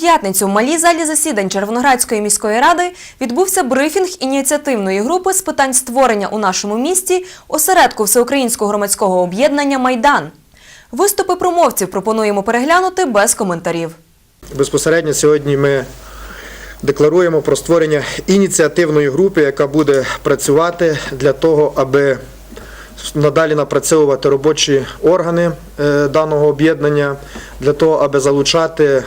п'ятницю в малій залі засідань Червоноградської міської ради відбувся брифінг ініціативної групи з питань створення у нашому місті осередку всеукраїнського громадського об'єднання Майдан. Виступи промовців пропонуємо переглянути без коментарів. Безпосередньо сьогодні ми декларуємо про створення ініціативної групи, яка буде працювати для того, аби надалі напрацьовувати робочі органи е, даного об'єднання, для того, аби залучати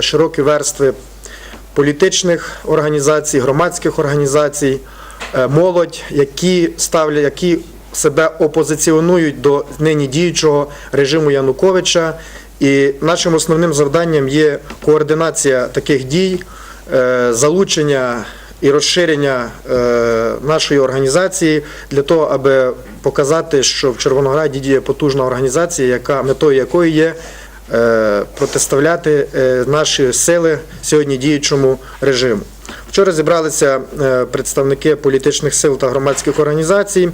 широкі верстви політичних організацій, громадських організацій, е, молодь, які ставлять, які себе опозиціонують до нині діючого режиму Януковича. І нашим основним завданням є координація таких дій, е, залучення і розширення е, нашої організації для того, аби показати, що в Червонограді діє потужна організація, яка метою якої є е, протиставляти е, наші сили сьогодні діючому режиму. Вчора зібралися е, представники політичних сил та громадських організацій,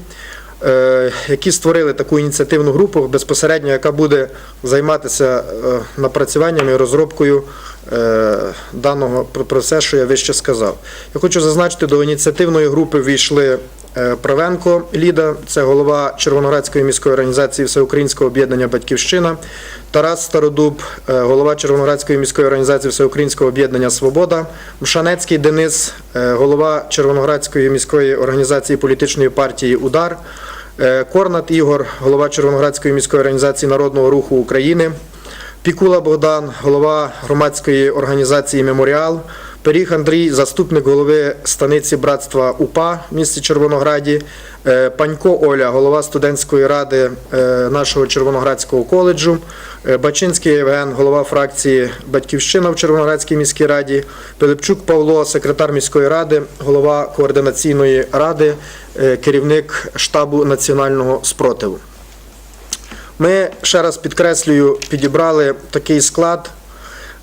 е, які створили таку ініціативну групу безпосередньо, яка буде займатися е, напрацюванням і розробкою е, даного про все, що я вище сказав. Я хочу зазначити, до ініціативної групи війшли е, Правенко Ліда, це голова Червоноградської міської організації Всеукраїнського об'єднання Батьківщина, Тарас Стародуб, е, голова Червоноградської міської організації Всеукраїнського об'єднання Свобода, Мшанецький Денис, е, голова Червоноградської міської організації політичної партії Удар, е, Корнат Ігор, голова Червоноградської міської організації Народного руху України. Пікула Богдан, голова громадської організації Меморіал, Пиріг Андрій, заступник голови станиці братства УПА в місті Червонограді, е, Панько Оля, голова студентської ради е, нашого Червоноградського коледжу, е, Бачинський Євген, голова фракції Батьківщина в Червоноградській міській раді, Пилипчук Павло, секретар міської ради, голова координаційної ради, керівник штабу національного спротиву. Ми ще раз підкреслюю, підібрали такий склад,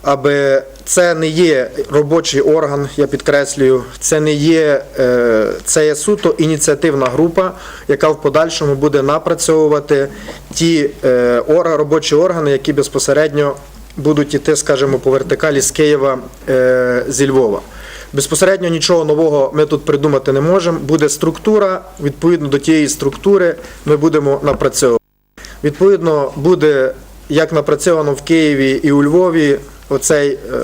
аби це не є робочий орган, я підкреслюю, це не є е, це є суто ініціативна група, яка в подальшому буде напрацьовувати ті е, робочі органи, які безпосередньо будуть іти, скажімо, по вертикалі з Києва е, зі Львова. Безпосередньо нічого нового ми тут придумати не можемо. Буде структура, відповідно до тієї структури ми будемо напрацьовувати. Відповідно, буде як напрацьовано в Києві і у Львові оцей е,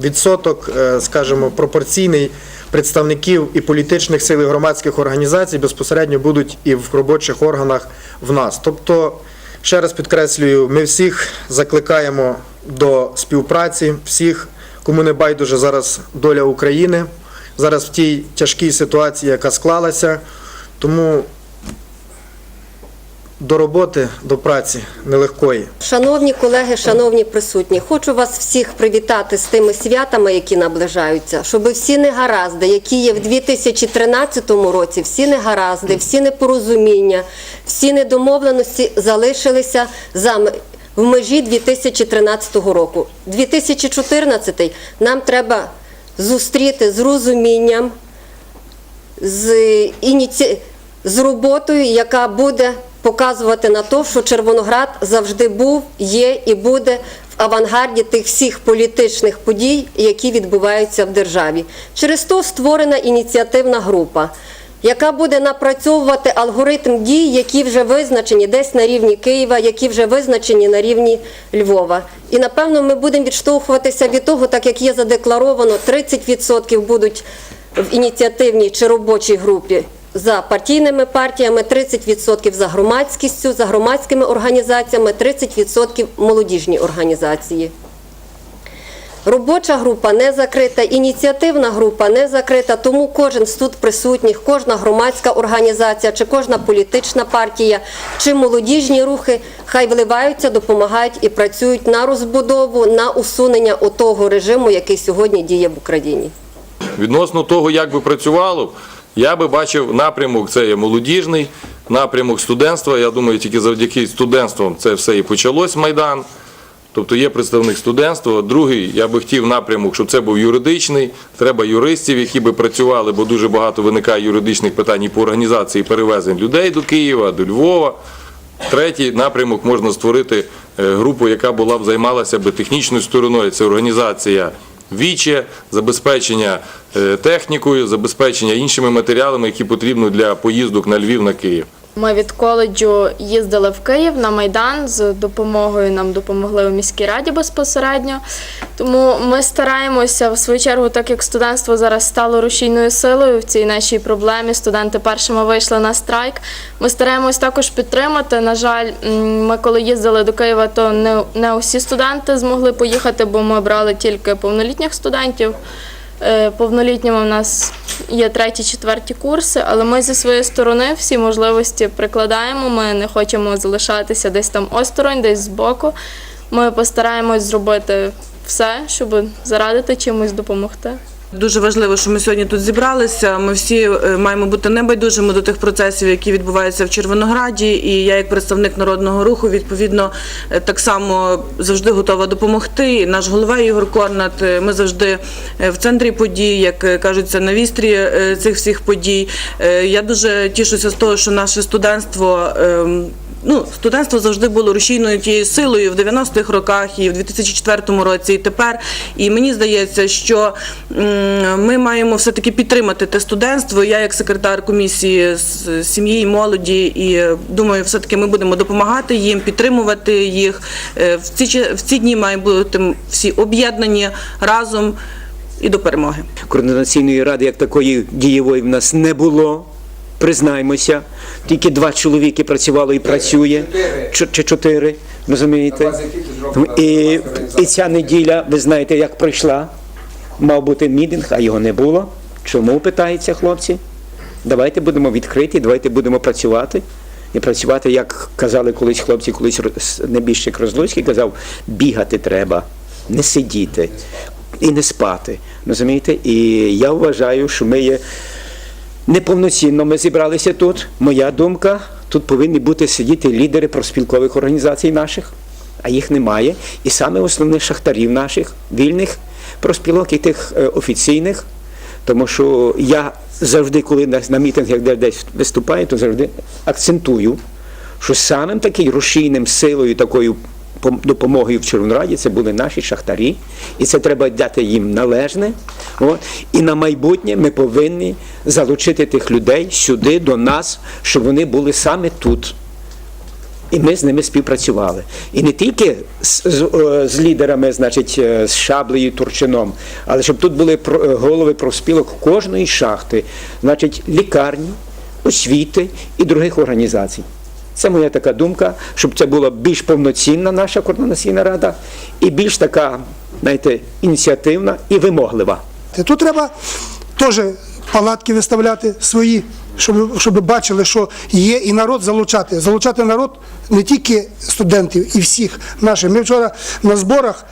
відсоток, е, скажімо, пропорційний представників і політичних сил і громадських організацій безпосередньо будуть і в робочих органах в нас. Тобто, ще раз підкреслюю, ми всіх закликаємо до співпраці, всіх, кому не байдуже зараз доля України, зараз в тій тяжкій ситуації, яка склалася. Тому до роботи, до праці нелегкої. Шановні колеги, шановні присутні, хочу вас всіх привітати з тими святами, які наближаються, щоб всі негаразди, які є в 2013 році, всі негаразди, всі непорозуміння, всі недомовленості залишилися за в межі 2013 року. 2014 нам треба зустріти з розумінням, з, ініці... з роботою, яка буде показувати на те, що Червоноград завжди був, є і буде в авангарді тих всіх політичних подій, які відбуваються в державі. Через то створена ініціативна група. Яка буде напрацьовувати алгоритм дій, які вже визначені десь на рівні Києва, які вже визначені на рівні Львова. І напевно ми будемо відштовхуватися від того, так як є задекларовано, 30% будуть в ініціативній чи робочій групі за партійними партіями, 30% за громадськістю, за громадськими організаціями, 30% молодіжні організації. Робоча група не закрита, ініціативна група не закрита, тому кожен з тут присутніх, кожна громадська організація, чи кожна політична партія, чи молодіжні рухи хай вливаються, допомагають і працюють на розбудову, на усунення отого режиму, який сьогодні діє в Україні. Відносно того, як би працювало, я би бачив напрямок, це є молодіжний, напрямок студентства. Я думаю, тільки завдяки студентствам це все і почалось Майдан. Тобто є представник студентства. Другий, я би хотів напрямок, щоб це був юридичний. Треба юристів, які би працювали, бо дуже багато виникає юридичних питань і по організації перевезень людей до Києва, до Львова. Третій напрямок можна створити е, групу, яка була б займалася би технічною стороною. Це організація віче, забезпечення е, технікою, забезпечення іншими матеріалами, які потрібні для поїздок на Львів на Київ. Ми від коледжу їздили в Київ на Майдан з допомогою. Нам допомогли у міській раді безпосередньо. Тому ми стараємося в свою чергу, так як студентство зараз стало рушійною силою в цій нашій проблемі. Студенти першими вийшли на страйк. Ми стараємось також підтримати. На жаль, ми коли їздили до Києва, то не, не усі студенти змогли поїхати, бо ми брали тільки повнолітніх студентів. Е, Повнолітніми в нас є треті, четверті курси, але ми зі своєї сторони всі можливості прикладаємо. Ми не хочемо залишатися десь там осторонь, десь збоку. Ми постараємось зробити все, щоб зарадити чимось допомогти. Дуже важливо, що ми сьогодні тут зібралися. Ми всі е, маємо бути небайдужими до тих процесів, які відбуваються в Червонограді. І я, як представник народного руху, відповідно е, так само завжди готова допомогти. Наш голова Ігор Корнат. е, Ми завжди в центрі подій, як кажуться, на вістрі цих всіх подій. Я дуже тішуся з того, що наше студентство. Ну, студентство завжди було рушійною тією силою в 90-х роках і в 2004 році, і тепер. І мені здається, що ми маємо все-таки підтримати те студентство. Я, як секретар комісії з сім'ї і молоді, і е, думаю, все-таки ми будемо допомагати їм, підтримувати їх. Е, В ці, в ці дні маємо бути всі об'єднані разом і до перемоги. Координаційної ради як такої дієвої в нас не було. Признаймося, тільки два чоловіки працювало і працює, чи чотири, розумієте? І, і ця неділя, ви знаєте, як пройшла. Мав бути мітинг, а його не було. Чому питаються хлопці? Давайте будемо відкриті, давайте будемо працювати. І працювати, як казали колись хлопці, колись небіжчик Розлуцький казав, бігати треба, не сидіти і не спати. Розумієте? І я вважаю, що ми є неповноцінно ми зібралися тут. Моя думка, тут повинні бути сидіти лідери профспілкових організацій наших, а їх немає. І саме основних шахтарів наших, вільних профспілок і тих е, офіційних. Тому що я завжди, коли на, мітингах де десь виступаю, то завжди акцентую, що самим таким рушійним силою такою допомогою в Червонораді це були наші шахтарі, і це треба дати їм належне. От. І на майбутнє ми повинні залучити тих людей сюди, до нас, щоб вони були саме тут. І ми з ними співпрацювали. І не тільки з, з, е, з лідерами, значить, е, з Шаблею, Турчином, але щоб тут були е, голови профспілок кожної шахти, значить, лікарні, освіти і других організацій. Це моя така думка, щоб це була більш повноцінна наша координаційна рада і більш така, знаєте, ініціативна і вимоглива. Тут треба теж палатки виставляти свої, щоб, щоб бачили, що є і народ залучати. Залучати народ не тільки студентів, і всіх наших. Ми вчора на зборах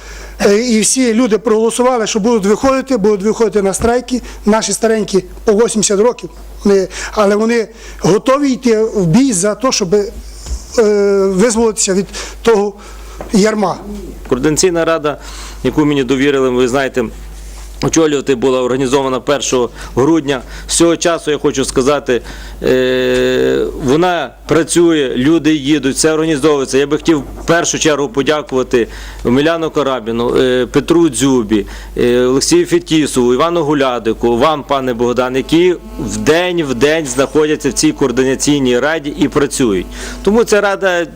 е, і всі люди проголосували, що будуть виходити, будуть виходити на страйки. Наші старенькі по 80 років, але вони готові йти в бій за те, щоб е, визволитися від того ярма. Координаційна рада, яку мені довірили, ви знаєте. Очолювати була організована 1 грудня. З цього часу я хочу сказати, е, вона працює, люди їдуть, все організовується. Я би хотів в першу чергу подякувати Міляну Карабіну, е, Петру Дзюбі, е, Олексію Фетісову, Івану Гулядику, вам, пане Богдан, які в день в день знаходяться в цій координаційній раді і працюють. Тому ця рада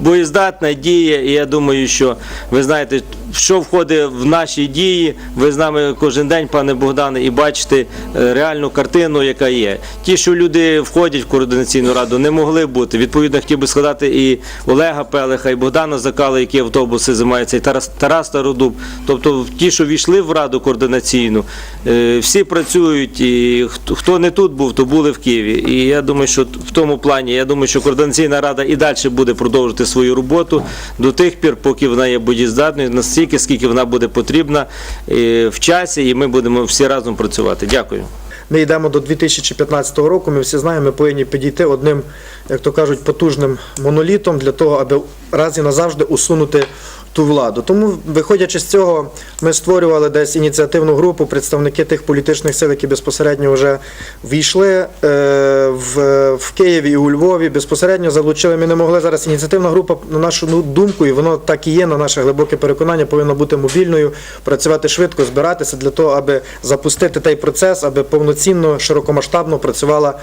боєздатна діє, і я думаю, що ви знаєте, що входить в наші дії. Ви з нами кожен день, пане Богдане, і бачите е, реальну картину, яка є. Ті, що люди входять в координаційну раду, не могли бути. Відповідно, хотів би сказати і Олега Пелеха, і Богдана Закала, які автобуси займаються, і Тарас, Тарас Стародуб. Тобто, ті, що війшли в раду координаційну, е, всі працюють. І хто- не тут був, то були в Києві. І я думаю, що в тому плані, я думаю, що координаційна рада і далі буде продовжувати свою роботу до тих пір, поки вона є боєздатною, настільки, скільки вона буде потрібна е, в часі, і ми будемо всі разом працювати. Дякую. Ми йдемо до 2015 року. Ми всі знаємо, ми повинні підійти одним, як то кажуть, потужним монолітом для того, аби раз і назавжди усунути ту владу. Тому, виходячи з цього, ми створювали десь ініціативну групу, представники тих політичних сил, які безпосередньо вже війшли е, в, Києві і у Львові. Безпосередньо залучили. Ми не могли зараз. Ініціативна група, на нашу ну, думку, і воно так і є, на наше глибоке переконання, повинна бути мобільною, працювати швидко, збиратися для того, аби запустити той процес, аби повноцінно, широкомасштабно працювала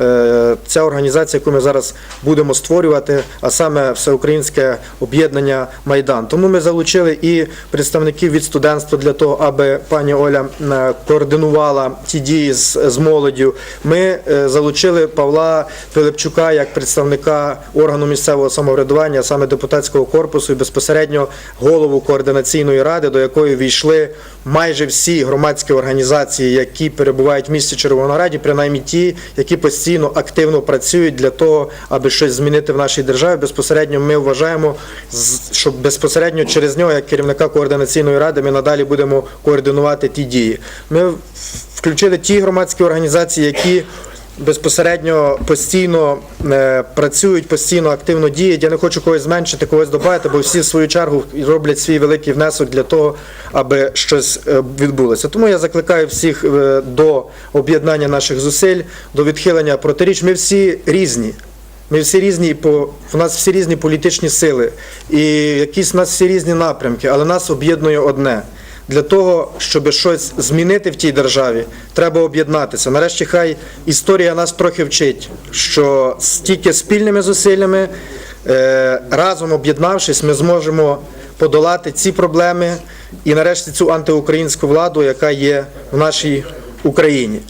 е, ця організація, яку ми зараз будемо створювати, а саме Всеукраїнське об'єднання Майдан. Тому ми залучили і представників від студентства для того, аби пані Оля е, координувала ті дії з, з молоддю. Ми е, залучили Павла Пилипчука як представника органу місцевого самоврядування, саме депутатського корпусу, і безпосередньо голову координаційної ради, до якої війшли майже всі громадські організації, які перебувають в місті Червонограді, принаймні ті, які постійно активно працюють для того, аби щось змінити в нашій державі. Безпосередньо ми вважаємо, з- що безпосередньо через нього, як керівника координаційної ради, ми надалі будемо координувати ті дії. Ми включили ті громадські організації, які безпосередньо постійно е, працюють, постійно активно діють. Я не хочу когось зменшити, когось додати, бо всі в свою чергу роблять свій великий внесок для того, аби щось е, відбулося. Тому я закликаю всіх е, до об'єднання наших зусиль, до відхилення протиріч. Ми всі різні. Ми всі різні, по в нас всі різні політичні сили, і якісь в нас всі різні напрямки, але нас об'єднує одне. Для того, щоб щось змінити в тій державі, треба об'єднатися. Нарешті, хай історія нас трохи вчить, що тільки спільними зусиллями, е, разом об'єднавшись, ми зможемо подолати ці проблеми і нарешті цю антиукраїнську владу, яка є в нашій Україні.